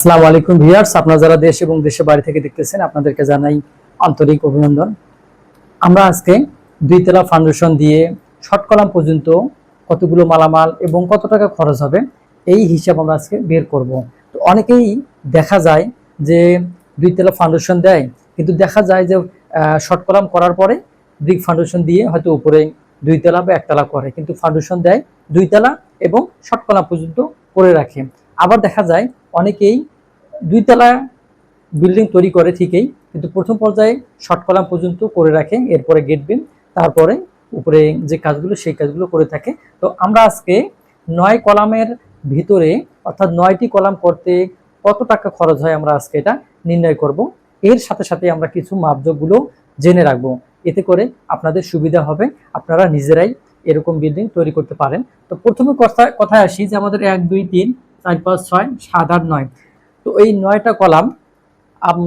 আসসালামু আলাইকুম ভিউয়ার্স, আপনারা যারা দেশ এবং দেশের বাইরে থেকে দেখতেছেন, আপনাদেরকে জানাই আন্তরিক অভিনন্দন। আমরা আজকে দুই তলা ফাউন্ডেশন দিয়ে শর্ট কলাম পর্যন্ত কতগুলো মালামাল এবং কত টাকা খরচ হবে, এই হিসাব আমরা আজকে বের করব। তো অনেকেই দেখা যায় যে দুই তলা ফাউন্ডেশন দেয়, কিন্তু দেখা যায় যে শর্ট কলাম করার পরে ব্রিক ফাউন্ডেশন দিয়ে হয়তো উপরে দুই তলা বা একতলা করে, কিন্তু ফাউন্ডেশন দেয় দুই তলা এবং শর্ট কলাম পর্যন্ত করে রাখে। আবার দেখা যায় অনেকেই দুইতলা বিল্ডিং তৈরি করে ঠিকই, কিন্তু প্রথম পর্যায়ে শর্ট কলাম পর্যন্ত করে রাখে এরপরে গেট বিম তারপরে উপরে যে কাজগুলো, সেই কাজগুলো করে থাকে। তো আমরা আজকে নয় কলামের ভিতরে, অর্থাৎ নয়টি কলাম করতে কত টাকা খরচ হয় আমরা আজকে এটা নির্ণয় করব। এর সাথে সাথে আমরা কিছু মাপজোকগুলো জেনে রাখব। এতে করে আপনাদের সুবিধা হবে, আপনারা নিজেরাই এরকম বিল্ডিং তৈরি করতে পারেন। তো প্রথমে কথা, কথায় আসি যে আমাদের এক, দুই, তিন, চার, পাঁচ, ছয়, সাত, আট, নয়। তো এই নয়টা কলাম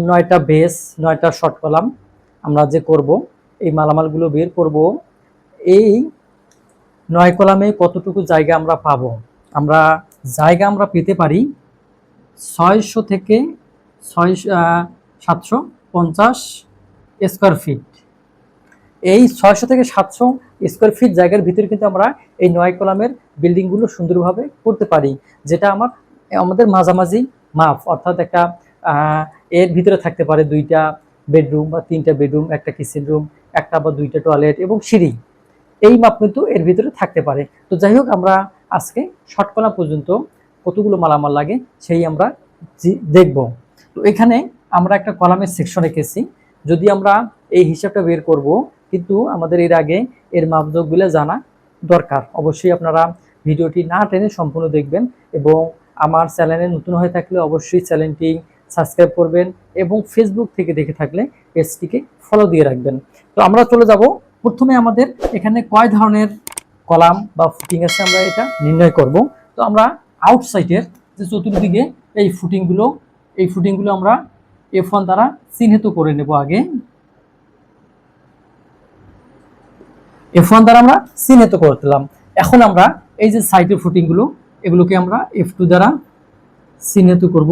নয়টা বেস নয়টা শর্ট কলাম আমরা যে করব, এই মালামালগুলো বের করব। এই নয় কলামে কতটুকু জায়গা আমরা পাবো? আমরা জায়গা আমরা পেতে পারি ছয়শো থেকে ছয় সাতশো পঞ্চাশ স্কোয়ার ফিট এই ছয়শো থেকে সাতশো স্কোয়ার ফিট জায়গার ভিতরে কিন্তু আমরা এই নয় কলামের বিল্ডিংগুলো সুন্দরভাবে করতে পারি, যেটা আমার, আমাদের মাঝামাঝি মাপ অর্থাৎ একটা এর ভিতরে থাকতে পারে দুইটা বেডরুম বা তিনটা বেডরুম, একটা কিচেন রুম, একটা বা দুইটা টয়লেট এবং সিঁড়ি। এই মাপ কিন্তু এর ভিতরে থাকতে পারে। তো যাই হোক, আমরা আজকে শর্টকলা পর্যন্ত কতগুলো মালামাল লাগে সেই আমরা দেখব। তো এখানে আমরা একটা কলামের সেকশন রেখেছি যদি আমরা এই হিসাবটা বের করব, কিন্তু আমাদের এর আগে এর মাপজোকগুলো জানা দরকার। অবশ্যই আপনারা ভিডিওটি না টেনে সম্পূর্ণ দেখবেন এবং আমার চ্যানেলে নতুন হয়ে থাকলে অবশ্যই চ্যানেলটি সাবস্ক্রাইব করবেন এবং ফেসবুক থেকে দেখে থাকলে পেজটিকে ফলো দিয়ে রাখবেন। তো আমরা চলে যাব। প্রথমে আমাদের এখানে কয় ধরনের কলাম বা ফুটিং আছে আমরা এটা নির্ণয় করব। তো আমরা আউটসাইডের যে চতুর্দিকে এই ফুটিংগুলো এই ফুটিংগুলো আমরা এফ ওয়ান দ্বারা চিহ্নিত করে নেব আগে। এফ ওয়ান দ্বারা আমরা চিহ্নিত করে দিলাম। এখন আমরা এই যে সাইডের ফুটিংগুলো এগুলোকে আমরা এফ টু দ্বারা চিহ্নিত করব।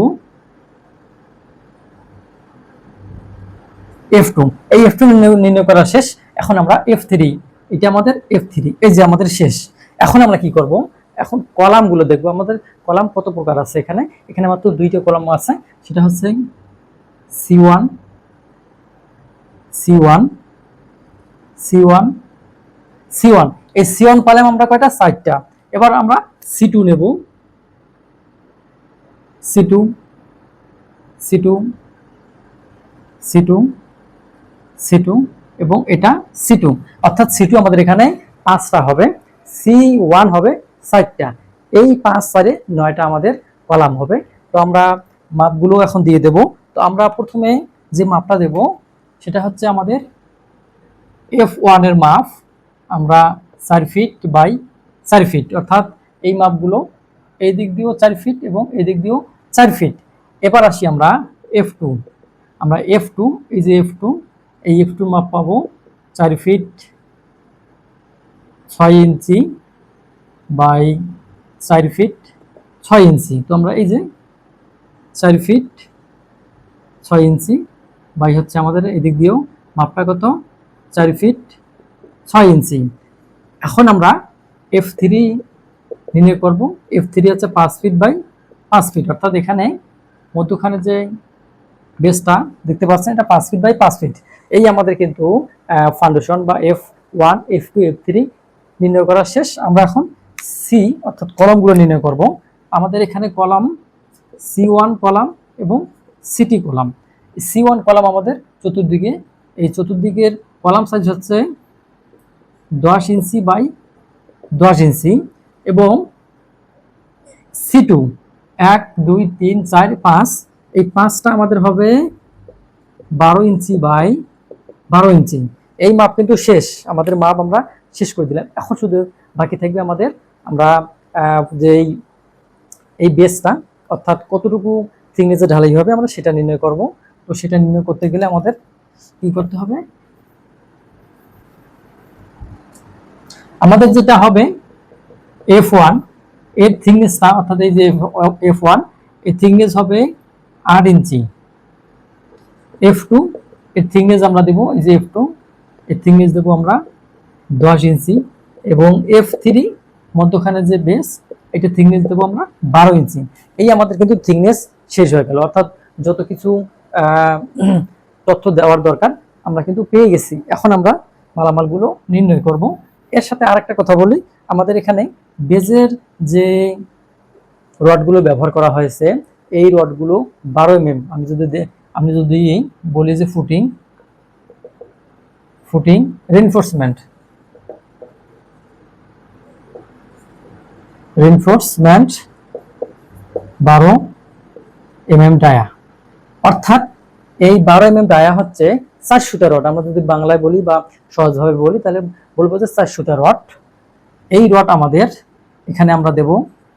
এফ টু এই এফ টু নির্ণয় করা শেষ। এখন আমরা এফ থ্রি এটা আমাদের এফ থ্রি এই যে আমাদের শেষ। এখন আমরা কি করব? এখন কলামগুলো দেখব। আমাদের কলাম কত প্রকার আছে এখানে? এখানে মাত্র দুইটা কলাম আছে। সেটা হচ্ছে C one C one C one C one এই সি ওয়ান কলাম আমরা কয়টা? চারটা। এবার আমরা সি টু নেব। C two C two C two C two এবং এটা সি টু অর্থাৎ সি টু আমাদের এখানে পাঁচটা হবে। সি ওয়ান হবে চারটা এই পাঁচ চারে নয়টা আমাদের কলাম হবে। তো আমরা মাপগুলো এখন দিয়ে দেব। তো আমরা প্রথমে যে মাপটা দেব, সেটা হচ্ছে আমাদের এফ ওয়ানের মাপ। আমরা চার ফিট বাই চার ফিট অর্থাৎ এই মাপগুলো এই দিক দিয়েও চার ফিট এবং এই দিক দিয়েও চার ফিট এবার আসি আমরা এফ টু আমরা এফ টু এই যে এফ টু এই এফ টু মাপ পাবো চার ফিট ছয় ইঞ্চি বাই চার ফিট ছয় ইঞ্চি। তো আমরা এই যে চার ফিট ছয় ইঞ্চি বাই হচ্ছে আমাদের এদিক দিয়েও মাপটা কত? চার ফিট ছয় ইঞ্চি। এখন আমরা এফ থ্রি নির্ণয় করব। এফ থ্রি হচ্ছে পাঁচ ফিট বাই পাঁচ ফিট অর্থাৎ এখানে মধ্যখানে যে বেসটা দেখতে পাচ্ছেন, এটা পাঁচ ফিট বাই পাঁচ ফিট এই আমাদের কিন্তু ফাউন্ডেশন বা F one F two F three নির্ণয় করা শেষ। আমরা এখন সি অর্থাৎ কলমগুলো নির্ণয় করব। আমাদের এখানে কলাম সি ওয়ান কলাম এবং সিটি কলাম। সি ওয়ান কলাম আমাদের চতুর্দিকে, এই চতুর্দিকের কলাম সাইজ হচ্ছে দশ ইঞ্চি বাই দশ ইঞ্চি এবং সি টু এক, দুই, তিন, চার, পাঁচ, এই পাঁচটা আমাদের হবে বারো ইঞ্চি বাই বারো ইঞ্চি। এই মাপ কিন্তু শেষ, আমাদের মাপ আমরা শেষ করে দিলাম। এখন শুধু বাকি থাকবে আমাদের, আমরা যেই এই বেসটা অর্থাৎ কতটুকু থিকনেসে ঢালাই হবে আমরা সেটা নির্ণয় করব। তো সেটা নির্ণয় করতে গেলে আমাদের কি করতে হবে? আমাদের যেটা হবে এফ ওয়ানের থিকনেসটা অর্থাৎ এই যে এফ ওয়ান এই থিকনেস হবে আট ইঞ্চি। এফ টু এর থিকনেস আমরা দেবো, এই যে এফ টু এর থিকনেস দেবো আমরা দশ ইঞ্চি। এবং এফ থ্রি মধ্যখানে যে বেস এটা থিকনেস দেবো আমরা বারো ইঞ্চি। এই আমাদের কিন্তু থিকনেস শেষ হয়ে গেল। অর্থাৎ যত কিছু তথ্য দেওয়ার দরকার, আমরা কিন্তু পেয়ে গেছি। এখন আমরা মালামালগুলো নির্ণয় করব। এর সাথে আরেকটা কথা বলি। আমাদের এখানে বেজের যে রডগুলো ব্যবহার করা হয়েছে, এই রডগুলো বারো এম আমি যদি আমি যদি বলি যে ফুটিং ফুটিং রেনফোর্সমেন্ট রেনফোর্সমেন্ট বারো এম এম ডায়া অর্থাৎ এই বারো এম এম ডায়া হচ্ছে চার সুতা রড আমরা যদি বাংলায় বলি বা সহজভাবে বলি, তাহলে বলব যে চার সুতা রড এই রড আমাদের এখানে আমরা দেব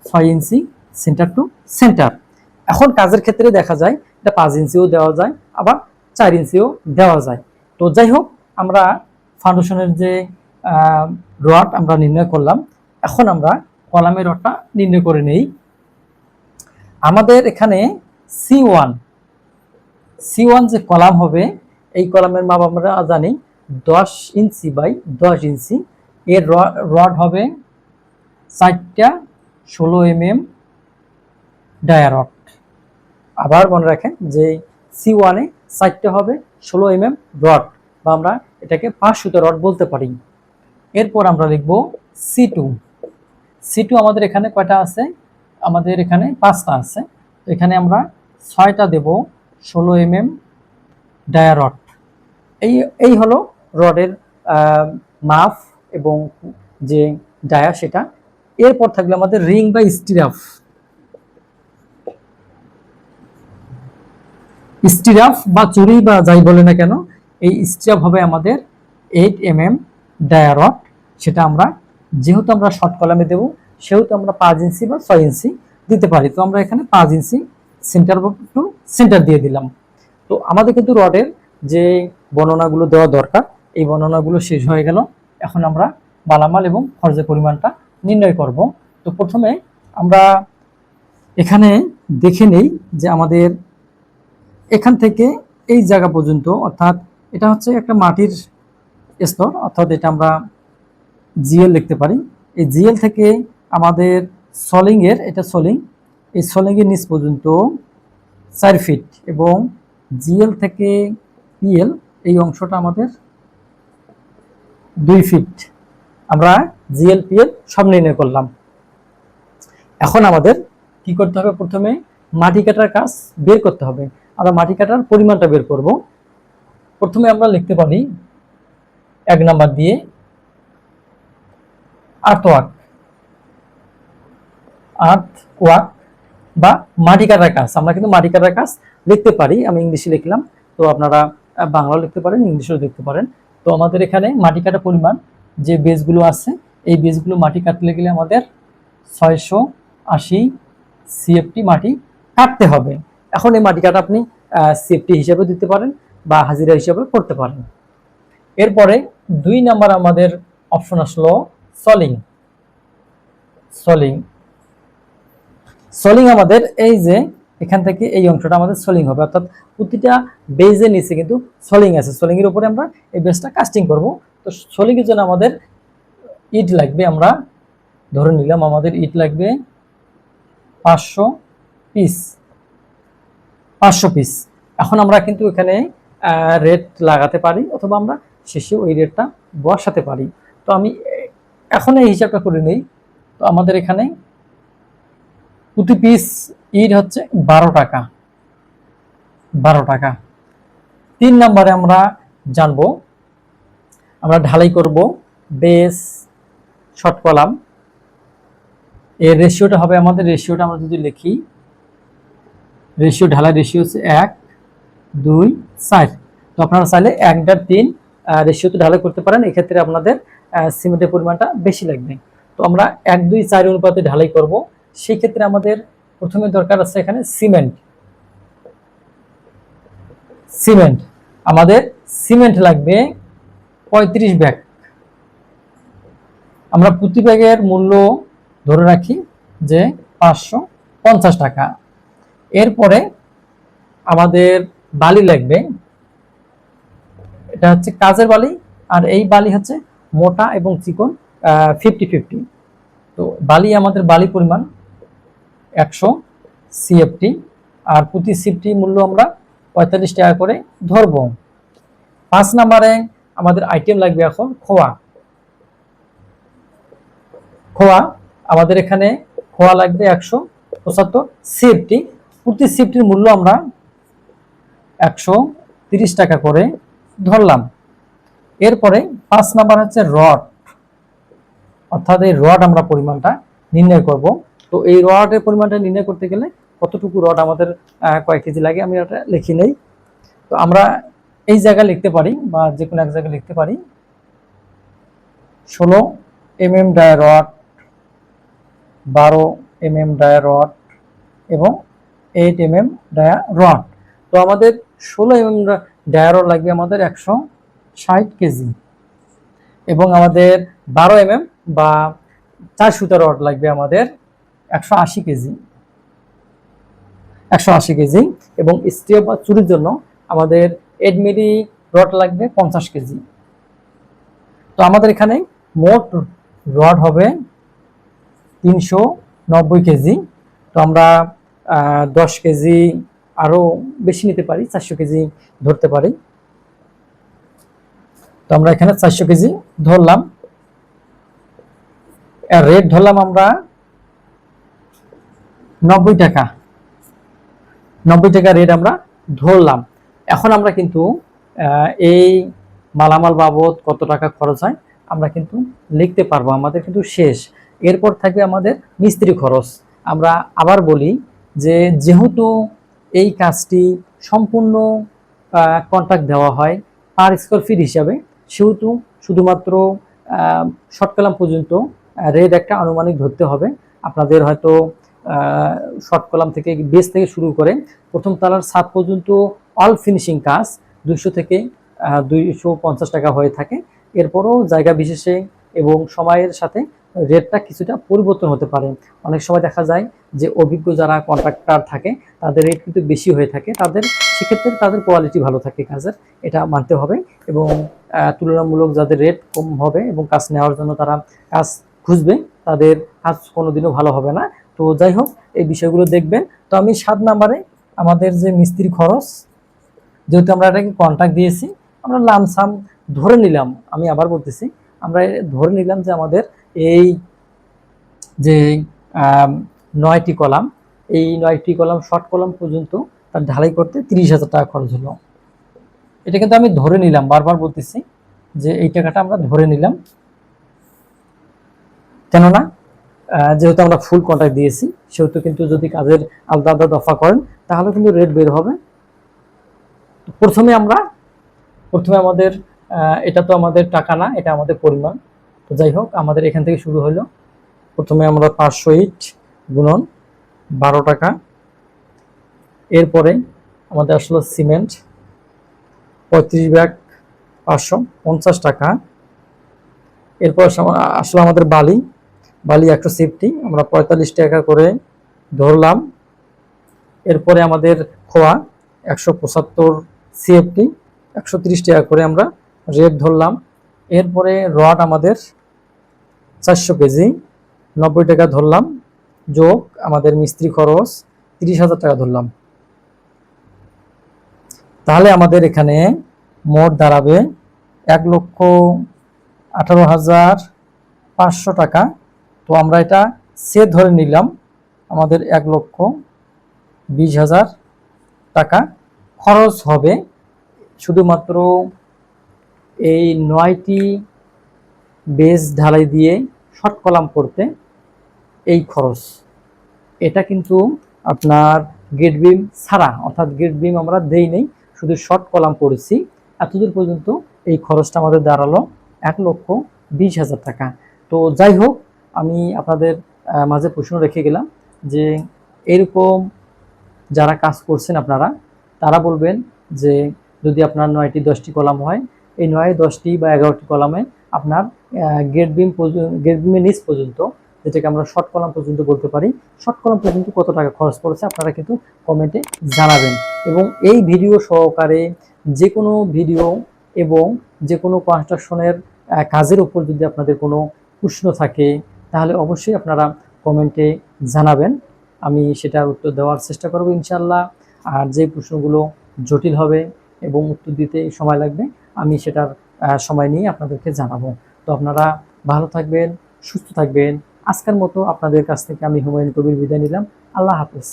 ছয় ইঞ্চি সেন্টার টু সেন্টার এখন কাজের ক্ষেত্রে দেখা যায় এটা পাঁচ ইঞ্চিও দেওয়া যায়, আবার চার ইঞ্চিও দেওয়া যায়। তো যাই হোক, আমরা ফাউন্ডেশনের যে রড আমরা নির্ণয় করলাম, এখন আমরা কলামের রডটা নির্ণয় করে নেই। আমাদের এখানে সি ওয়ান সি ওয়ান যে কলাম হবে, এই কলামের মাপ আমরা জানি দশ ইঞ্চি বাই দশ ইঞ্চি। এর রড হবে চারটা ষোলো এম এম আবার মনে রাখেন যে সি ওয়ানে চারটে হবে ষোলো এম এম রড, বা আমরা এটাকে পাঁচ সুতো রড বলতে পারি। এরপর আমরা লিখব সি টু সি টু আমাদের এখানে কয়টা আছে? আমাদের এখানে পাঁচটা আছে। এখানে আমরা ছয়টা দেব। ষোলো এম এম ডায়া রড। এই এই হলো রডের মাপ এবং যে ডায়া সেটা। এরপর থাকবে আমাদের রিং বা স্টিরাফ। স্টিরাফ বা চুরি বা যাই বলে না কেন, এই স্টিরাফ হবে আমাদের eight M M dia rod. সেটা আমরা, যেহেতু আমরা শর্ট কলামে দেবো, সেহেতু আমরা পাঁচ ইঞ্চি বা ছয় ইঞ্চি দিতে পারি। তো আমরা এখানে পাঁচ ইঞ্চি সেন্টার টু সেন্টার দিয়ে দিলাম। তো আমাদের কিন্তু রডের যে বর্ণনাগুলো দেওয়া দরকার, এই বর্ণনাগুলো শেষ হয়ে গেল। এখন আমরা মালামাল এবং খরচের পরিমাণটা নির্ণয় করব। তো প্রথমে আমরা এখানে দেখে নেই যে আমাদের এখান থেকে এই জায়গা পর্যন্ত, অর্থাৎ এটা হচ্ছে একটা মাটির স্তর, অর্থাৎ এটা আমরা জিএল লিখতে পারি। এই জিএল থেকে আমাদের সলিংয়ের এটা সলিং এই সলিং নিচ পর্যন্ত চার ফিট এবং জিএল থেকে পিএল এই অংশটা আমাদের দুই ফিট আমরা জিএল পিএল সব নির্ণয় করলাম। এখন আমাদের কি করতে হবে? প্রথমে মাটি কাটার কাজ বের করতে হবে। আমরা মাটি কাটার পরিমাণটা বের করব। প্রথমে আমরা লিখতে পারি এক নাম্বার দিয়ে আর্থ ওয়ার্ক আর্থ ওয়ার্ক বা মাটি কাটার কাজ। আমরা কিন্তু মাটি কাটার কাজ লিখতে পারি, আমি ইংলিশে লিখলাম। তো আপনারা বাংলাও লিখতে পারেন, ইংলিশেও লিখতে পারেন। তো আমাদের এখানে মাটি কাটা পরিমাণ যে বেজগুলো আছে, এই বেজগুলো মাটি কাটলে গেলে আমাদের ছয়শো আশি সিএফটি মাটি কাটতে হবে। এখন এই মাটি কাটা আপনি সিএফটি হিসাবে দিতে পারেন বা হাজিরা হিসাবে করতে পারেন। এরপরে দুই নাম্বার আমাদের অপশন আসলো সলিং। সলিং সলিং আমাদের এই যে এখান থেকে এই অংশটা আমাদের সলিং হবে। অর্থাৎ প্রতিটা বেজের নিচে কিন্তু সলিং আছে। সলিং এর উপরে আমরা এই বেজটা কাস্টিং করব। তো সলিং এর জন্য আমাদের ইট লাগবে, আমরা ধরে নিলাম আমাদের ইট লাগবে পাঁচশো পিস পাঁচশো পিস এখন আমরা কিন্তু এখানে রেট লাগাতে পারি অথবা আমরা শেষে ওই রেটটা বসাতে পারি। তো আমি এখন এই হিসাবটা করে নিই। তো আমাদের এখানে প্রতি পিস ইট হচ্ছে বারো টাকা। বারো টাকা। তিন নম্বরে আমরা জানব, আমরা ঢালাই করব বেস শর্ট কলাম এর রেশিওটা হবে আমাদের রেশিওটা আমরা যদি লিখি রেশিও ঢালাই রেশিও হচ্ছে এক, দুই, চার। তো আপনারা চাইলে এক ডার তিন রেশিওতে ঢালাই করতে পারেন। এক্ষেত্রে আপনাদের সিমেন্টের পরিমাণটা বেশি লাগবে। তো আমরা এক, দুই, চার অনুপাতে ঢালাই করব। সেই ক্ষেত্রে আমাদের প্রথমে দরকার আছে এখানে সিমেন্ট। সিমেন্ট। আমাদের সিমেন্ট লাগবে পঁয়ত্রিশ ব্যাগ। আমরা প্রতি ব্যাগের মূল্য ধরে রাখি যে পাঁচশো পঞ্চাশ টাকা। এরপরে আমাদের বালি লাগবে। এটা হচ্ছে কাজের বালি আর এই বালি হচ্ছে মোটা এবং চিকন ফিফটি ফিফটি তো বালি আমাদের বালি পরিমাণ একশো সিএফটি আর প্রতি সিফটি মূল্য আমরা পঁয়তাল্লিশ টাকা করে ধরবো। পাঁচ নাম্বারে আমাদের আইটেম লাগবে এখন খোয়া। খোয়া, আমাদের এখানে খোয়া লাগবে একশো পঁচাত্তর সিএফটি প্রতি সিফটির মূল্য আমরা একশো তিরিশ টাকা করে ধরলাম। এরপরে পাঁচ নাম্বার হচ্ছে রড। অর্থাৎ এই রড আমরা পরিমাণটা নির্ণয় করব। তো এই রডের পরিমাণটা নির্ণয় করতে গেলে কতটুকু রড আমাদের কয়েক কেজি লাগে আমি এটা লিখি নেই। তো আমরা এই জায়গায় লিখতে পারি বা যে কোনো এক জায়গায় লিখতে পারি। ষোলো এম এম ডায় রড, বারো এম এম ডায়া রড এবং eight M M dia rod. তো আমাদের ষোলো এম এম ডায়া রড লাগবে আমাদের একশো ষাট কেজি এবং আমাদের বারো এম এম বা চার সুতা রড লাগবে আমাদের একশো আশি কেজি। একশো আশি কেজি এবং স্টিও বা চুরির জন্য আমাদের মিলি রড লাগবে পঞ্চাশ কেজি। তো আমাদের এখানে মোট রড হবে তিনশো নব্বই কেজি। তো আমরা দশ কেজি আরও বেশি নিতে পারি, চারশো কেজি ধরতে পারি। তো আমরা এখানে চারশো কেজি ধরলাম। রেট ধরলাম আমরা নব্বই টাকা। নব্বই টাকা রেট আমরা ধরলাম। এখন আমরা কিন্তু এই মালামাল বাবদ কত টাকা খরচ হয়, আমরা কিন্তু লিখতে পারব। আমাদের কিন্তু শেষ। এরপর থাকবে আমাদের মিস্ত্রি খরচ। আমরা আবার বলি যে, যেহেতু এই কাজটি সম্পূর্ণ কন্ট্রাক্ট দেওয়া হয় পার স্কোয়ার ফিট হিসাবে, সেহেতু শুধুমাত্র শর্ট কলাম পর্যন্ত রেট একটা আনুমানিক ধরতে হবে। আপনাদের হয়তো শর্ট কলাম থেকে বেস থেকে শুরু করে প্রথম তালার সাত পর্যন্ত অল ফিনিশিং কাজ দুইশো থেকে দুইশো পঞ্চাশ টাকা হয়ে থাকে। এরপরও জায়গা বিশেষে এবং সময়ের সাথে রেটটা কিছুটা পরিবর্তন হতে পারে। অনেক সময় দেখা যায় যে অভিজ্ঞ যারা কন্ট্রাক্টর থাকে, তাদের রেট কিন্তু বেশি হয়ে থাকে। তাদের সেক্ষেত্রে তাদের কোয়ালিটি ভালো থাকে কাজের, এটা মানতে হবে এবং তুলনামূলক যাদের রেট কম হবে এবং কাজ নেওয়ার জন্য তারা কাজ খুঁজবে, তাদের কাজ কোনোদিনও ভালো হবে না। তো যাই হোক, এই বিষয়গুলো দেখবেন। তো আমি সাত নাম্বারে আমাদের যে মিস্ত্রি খরচ, যেহেতু আমরা এটাকে কন্ট্রাক্ট দিয়েছি, আমরা লামসাম ধরে নিলাম। আমি আবার বলতেছি, আমরা ধরে নিলাম যে আমাদের এই যে নয়টি কলাম, এই নয়টি কলাম শর্ট কলাম পর্যন্ত তার ঢালাই করতে তিরিশ হাজার টাকা খরচ হলো। এটা কিন্তু আমি ধরে নিলাম, বারবার বলতেছি যে এই টাকাটা আমরা ধরে নিলাম। কেননা যেহেতু আমরা ফুল কন্ট্রাক্ট দিয়েছি, সেহেতু কিন্তু যদি কাজের আলাদা আলাদা দফা করেন, তাহলে কিন্তু রেট বের হবে। প্রথমে আমরা, প্রথমে আমাদের এটা তো আমাদের টাকা না, এটা আমাদের পরিমাণ। তো যাই হোক, আমাদের এখান থেকে শুরু হলো। প্রথমে আমরা পাঁচশো ইট গুণন বারো টাকা। এরপরে আমাদের আসলো সিমেন্ট, পঁয়ত্রিশ ব্যাগ পাঁচশো পঞ্চাশ টাকা। এরপর আসা- আসলো আমাদের বালি। বালি একশো সিফটি আমরা পঁয়তাল্লিশ টাকা করে ধরলাম। এরপরে আমাদের খোয়া, একশো পঁচাত্তর সিএফটি একশো টাকা করে আমরা রেট ধরলাম। এরপরে রড আমাদের চারশো কেজি, নব্বই টাকা ধরলাম। যোগ আমাদের মিস্ত্রি খরচ তিরিশ হাজার টাকা ধরলাম। তাহলে আমাদের এখানে মোট দাঁড়াবে এক লক্ষ আঠারো হাজার পাঁচশো টাকা। তো আমরা এটা সে ধরে নিলাম। আমাদের এক লক্ষ বিশ হাজার টাকা খরচ হবে। শুধুমাত্র এই নয়টি বেস ঢালাই দিয়ে শর্ট কলাম করতে এই খরচ। এটা কিন্তু আপনার গেট বিম ছাড়া, অর্থাৎ গেট বিম আমরা দেই নেই, শুধু শর্ট কলাম করেছি। এতদূর পর্যন্ত এই খরচটা আমাদের দাঁড়াল এক লক্ষ বিশ হাজার টাকা। তো যাই হোক আমি আপনাদের মাঝে প্রশ্ন রেখে গেলাম যে এরকম যারা কাজ করছেন আপনারা, তারা বলবেন যে যদি আপনার নয়টি দশটি কলাম হয়, এই নয়, দশটি বা এগারোটি কলামে আপনার গেট বিম গেট বিমের নিচ পর্যন্ত, যেটাকে আমরা শর্ট কলাম পর্যন্ত বলতে পারি শর্ট কলাম পর্যন্ত কত টাকা খরচ পড়েছে আপনারা কিন্তু কমেন্টে জানাবেন। এবং এই ভিডিও সহকারে যে কোনো ভিডিও এবং যে কোনো কনস্ট্রাকশনের কাজের উপর যদি আপনাদের কোনো প্রশ্ন থাকে তাহলে অবশ্যই আপনারা কমেন্টে জানাবেন। আমি সেটার উত্তর দেওয়ার চেষ্টা করব ইনশাল্লাহ আর যে প্রশ্নগুলো জটিল হবে এবং উত্তর দিতে সময় লাগবে, আমি সেটার সময় নিয়ে আপনাদেরকে জানাব। তো আপনারা ভালো থাকবেন, সুস্থ থাকবেন। আজকের মতো আপনাদের কাছ থেকে আমি হুমায়ুন কবির বিদায় নিলাম। আল্লাহ হাফেজ।